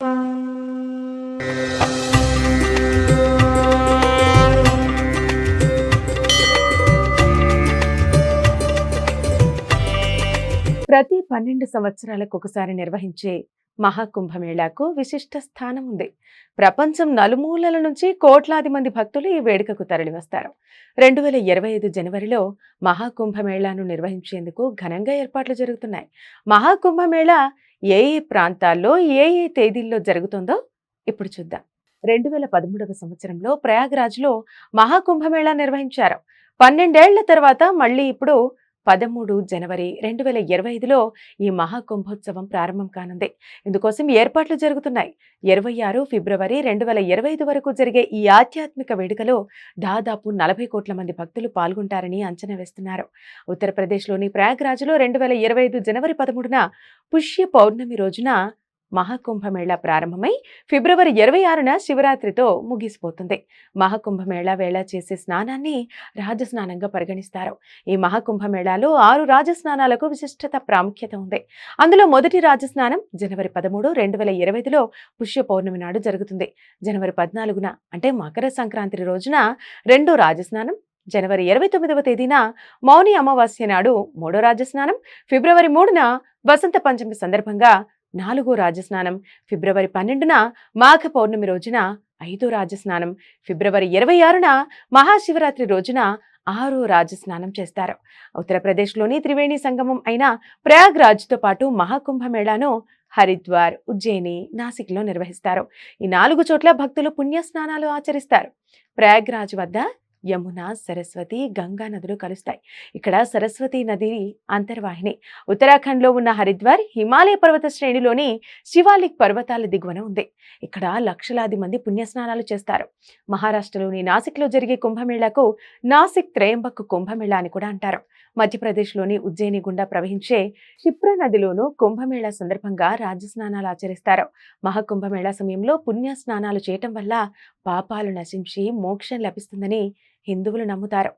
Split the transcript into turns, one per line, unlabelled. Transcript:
ప్రతి పన్నెండు సంవత్సరాలకు ఒకసారి నిర్వహించే మహాకుంభమేళాకు విశిష్ట స్థానం ఉంది. ప్రపంచం నలుమూలల నుంచి కోట్లాది మంది భక్తులు ఈ వేడుకకు తరలివస్తారు. రెండు వేల ఇరవై ఐదు జనవరిలో మహాకుంభమేళాను నిర్వహించేందుకు ఘనంగా ఏర్పాట్లు జరుగుతున్నాయి. మహాకుంభమేళా ఏ ఏ ప్రాంతాల్లో ఏ ఏ తేదీల్లో జరుగుతుందో ఇప్పుడు చూద్దాం. రెండు వేల పదమూడవ సంవత్సరంలో ప్రయాగ్రాజ్లో మహాకుంభమేళా నిర్వహించారు. పన్నెండేళ్ళ తర్వాత మళ్ళీ ఇప్పుడు పదమూడు జనవరి రెండు వేల ఇరవై ఐదులో ఈ మహాకుంభోత్సవం ప్రారంభం కానుంది. ఇందుకోసం ఏర్పాట్లు జరుగుతున్నాయి. ఇరవై ఆరు ఫిబ్రవరి రెండు వేల ఇరవై ఐదు వరకు జరిగే ఈ ఆధ్యాత్మిక వేడుకలో దాదాపు నలభై కోట్ల మంది భక్తులు పాల్గొంటారని అంచనా వేస్తున్నారు. ఉత్తరప్రదేశ్లోని ప్రయాగ్రాజ్లో రెండు వేల ఇరవై ఐదు జనవరి పదమూడున పుష్య పౌర్ణమి రోజున మహాకుంభమేళా ప్రారంభమై ఫిబ్రవరి ఇరవై ఆరున శివరాత్రితో ముగిసిపోతుంది. మహాకుంభమేళా వేళ చేసే స్నానాన్ని రాజస్నానంగా పరిగణిస్తారు. ఈ మహాకుంభమేళాలో ఆరు రాజస్నానాలకు విశిష్టత ప్రాముఖ్యత ఉంది. అందులో మొదటి రాజస్నానం జనవరి పదమూడు రెండు వేల ఇరవైలో పుష్య పౌర్ణమి నాడు జరుగుతుంది. జనవరి పద్నాలుగున అంటే మకర సంక్రాంతి రోజున రెండో రాజస్నానం జనవరి ఇరవై తొమ్మిదవ తేదీన మౌని అమావాస్య నాడు మూడో రాజస్నానం ఫిబ్రవరి మూడున వసంత పంచమి సందర్భంగా నాలుగో రాజస్నానం. ఫిబ్రవరి పన్నెండున మాఘ పౌర్ణమి రోజున ఐదో రాజస్నానం. ఫిబ్రవరి ఇరవై ఆరున మహాశివరాత్రి రోజున ఆరో రాజస్నానం చేస్తారు. ఉత్తరప్రదేశ్లోని త్రివేణి సంగమం అయిన ప్రయాగ్రాజ్తో పాటు మహాకుంభమేళాను హరిద్వార్ ఉజ్జయిని నాసిక్లో నిర్వహిస్తారు. ఈ నాలుగు చోట్ల భక్తులు పుణ్యస్నానాలు ఆచరిస్తారు. ప్రయాగ్రాజ్ వద్ద యమున సరస్వతి గంగా నదులు కలుస్తాయి. ఇక్కడ సరస్వతి నది అంతర్వాహిని. ఉత్తరాఖండ్లో ఉన్న హరిద్వార్ హిమాలయ పర్వత శ్రేణిలోని శివాలిక్ పర్వతాల దిగువన ఉంది. ఇక్కడ లక్షలాది మంది పుణ్యస్నానాలు చేస్తారు. మహారాష్ట్రలోని నాసిక్లో జరిగే కుంభమేళాకు నాసిక్ త్రయంబక్ కుంభమేళా అని కూడా అంటారు. మధ్యప్రదేశ్లోని ఉజ్జయిని గుండా ప్రవహించే క్షిప్ర నదిలోనూ కుంభమేళా సందర్భంగా రాజస్నానాలు ఆచరిస్తారు. మహాకుంభమేళా సమయంలో పుణ్య స్నానాలు చేయటం వల్ల పాపాలు నశించి మోక్షం లభిస్తుందని హిందువులు నమ్ముతారు.